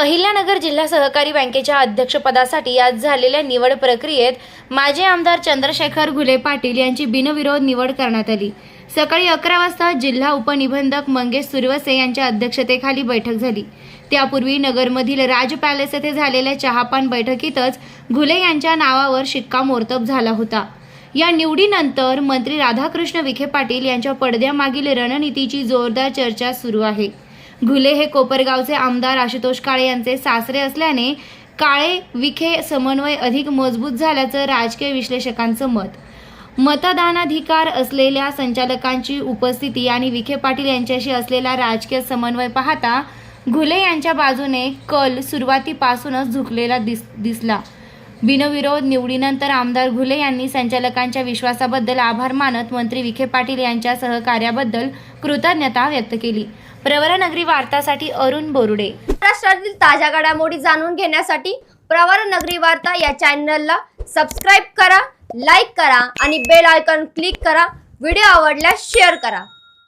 अहिल्यानगर जिल्हा सहकारी बँकेच्या अध्यक्षपदासाठी आज झालेल्या निवड प्रक्रियेत माजी आमदार चंद्रशेखर घुले पाटील यांची बिनविरोध निवड करण्यात आली. सकाळी अकरा वाजता जिल्हा उपनिबंधक मंगेश सुरवसे यांच्या अध्यक्षतेखाली बैठक झाली. त्यापूर्वी नगरमधील राज पॅलेस येथे झालेल्या चहापान बैठकीतच घुले यांच्या नावावर शिक्कामोर्तब झाला होता. या निवडीनंतर मंत्री राधाकृष्ण विखे पाटील यांच्या पडद्यामागील रणनीतीची जोरदार चर्चा सुरू आहे. घुले हे कोपरगावचे आमदार आशुतोष काळे यांचे सासरे असल्याने काळे विखे समन्वय अधिक मजबूत झाल्याचं राजकीय विश्लेषकांचं मत. मतदानाधिकार असलेल्या संचालकांची उपस्थिती आणि विखे पाटील यांच्याशी असलेला राजकीय समन्वय पाहता घुले यांच्या बाजूने कल सुरुवातीपासूनच झुकलेला दिस दिसला. बिनविरोध निवडीनंतर आमदार घुले यांनी संचालकांच्या विश्वासाबद्दल आभार मानत मंत्री विखे पाटील यांच्या सहकार्याबद्दल कृतज्ञता व्यक्त केली. प्रवरानगरी वार्तासाठी अरुण बोरुडे. महाराष्ट्रातील ताज्या घडामोडी जाणून घेण्यासाठी प्रवर नगरी वार्ता या चॅनलला सबस्क्राईब करा लाईक करा आणि बेल आयकॉन क्लिक करा. व्हिडिओ आवडल्यास शेअर करा.